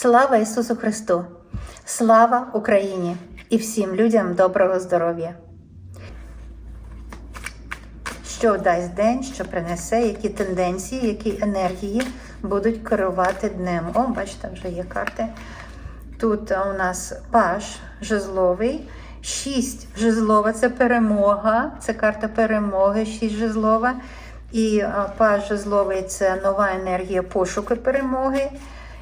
Слава Ісусу Христу! Слава Україні і всім людям доброго здоров'я! Що дасть день, що принесе, які тенденції, які енергії будуть керувати днем. О, бачите, вже є карти. Тут у нас паш жезловий, 6 жезлова це перемога, це карта перемоги, 6 жезлова. І а, паш жезловий це нова енергія пошуку перемоги.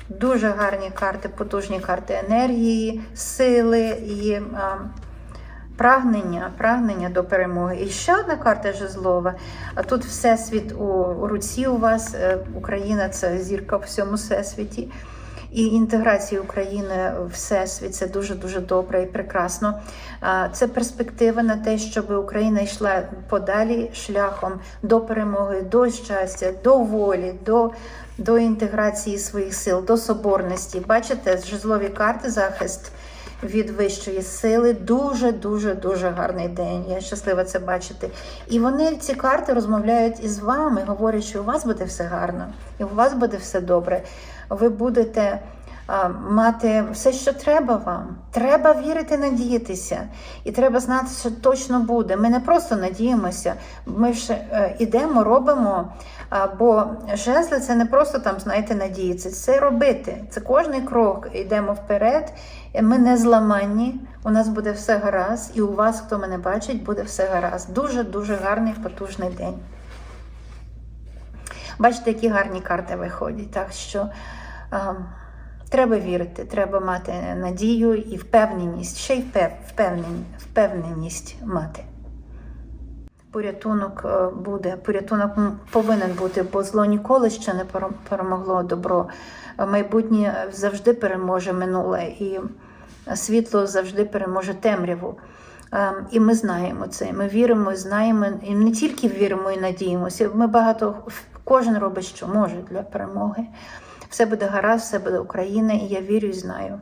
Дуже гарні карти, потужні карти енергії, сили і а, прагнення, прагнення до перемоги. І ще одна карта жезлова. А тут всесвіт у, у руці у вас. Е, Україна це зірка в всьому всесвіті. І інтеграція України в всесвіт це дуже дуже добре і прекрасно. Це перспектива на те, щоб Україна йшла подалі шляхом до перемоги, до щастя, до волі, до, до інтеграції своїх сил, до соборності. Бачите, жезлові карти захист від вищої сили. Дуже, дуже, дуже гарний день. Я щаслива це бачити. І вони ці карти розмовляють із вами, говорять, що у вас буде все гарно, і у вас буде все добре. Ви будете мати все, що треба вам. Треба вірити, надіятися. І треба знати, що точно буде. Ми не просто надіємося, ми ж е, ідемо, робимо. Бо жезли це не просто там, знаєте, надіятися, це робити. Це кожний крок. Йдемо вперед. Ми не зламанні, у нас буде все гаразд, і у вас, хто мене бачить, буде все гаразд. Дуже-дуже гарний, потужний день. Бачите, які гарні карти виходять. Так що а, треба вірити, треба мати надію і впевненість, ще й впев, впевненість мати. Порятунок е, буде, порятунок повинен бути, бо зло ніколи ще не перемогло добро. Майбутнє завжди переможе минуле, і світло завжди переможе темряву. Е, І ми знаємо це. Ми віримо, знаємо, і не тільки віримо і надіємося. Ми багато кожен робить, що може для перемоги. Все буде гаразд, все буде Україна, і я вірю і знаю.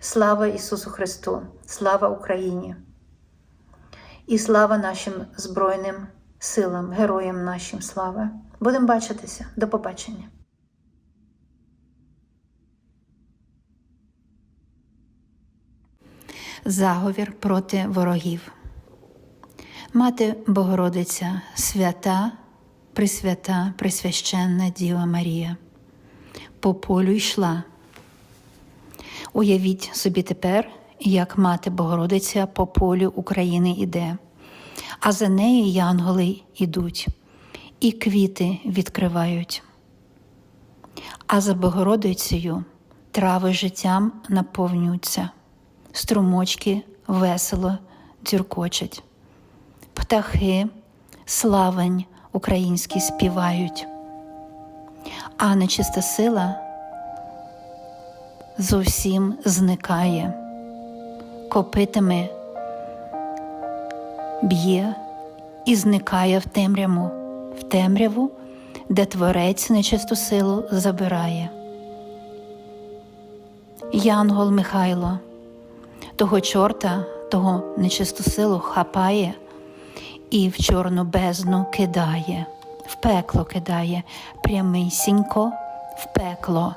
Слава Ісусу Христу! Слава Україні! І слава нашим Збройним силам, героям нашим слава. Будемо бачитися. До побачення. Заговір проти ворогів. Мати Богородиця, свята, присвята, присвященна Діва Марія, по полю йшла. Уявіть собі тепер, як мати Богородиця по полю України іде, а за нею янголи йдуть, і квіти відкривають. А за Богородицею трави життям наповнюються, струмочки весело дзюркочуть, птахи, славень українські співають, а нечиста сила зовсім зникає, копитами б'є і зникає в темряву, в темряву, де творець нечисту силу забирає. Янгол Михайло, того чорта, того нечисту силу хапає і в чорну бездну кидає, в пекло кидає, прямисінько в пекло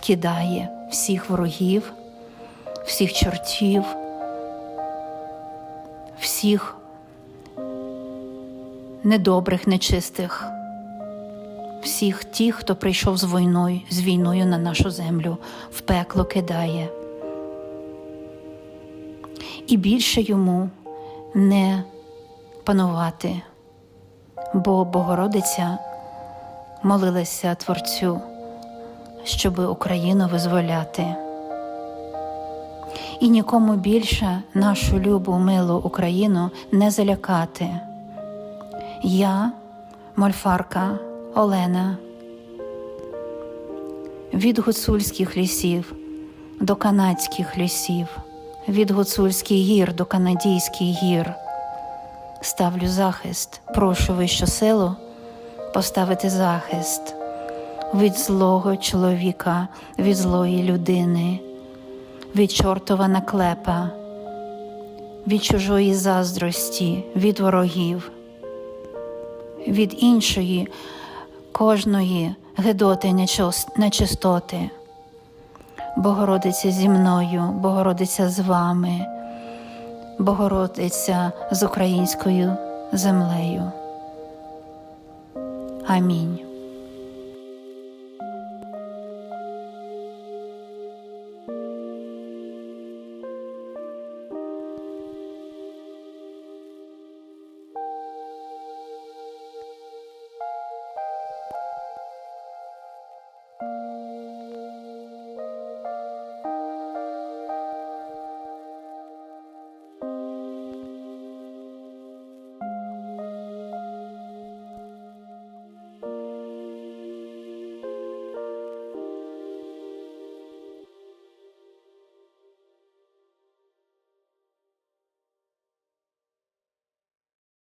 кидає всіх ворогів, всіх чортів, всіх недобрих, нечистих, всіх тих, хто прийшов з війною, з війною на нашу землю, в пекло кидає. І більше йому не панувати, бо Богородиця молилася Творцю, щоб Україну визволяти. І нікому більше нашу любу, милу Україну не залякати. Я, мольфарка Олена, від гуцульських лісів до канадських лісів, від гуцульських гір до канадійських гір. Ставлю захист, прошу вищу силу поставити захист від злого чоловіка, від злої людини, від чортова наклепа, від чужої заздрості, від ворогів, від іншої кожної гидоти нечистоти. Богородиця зі мною, Богородиця з вами, Богородиця з українською землею. Амінь.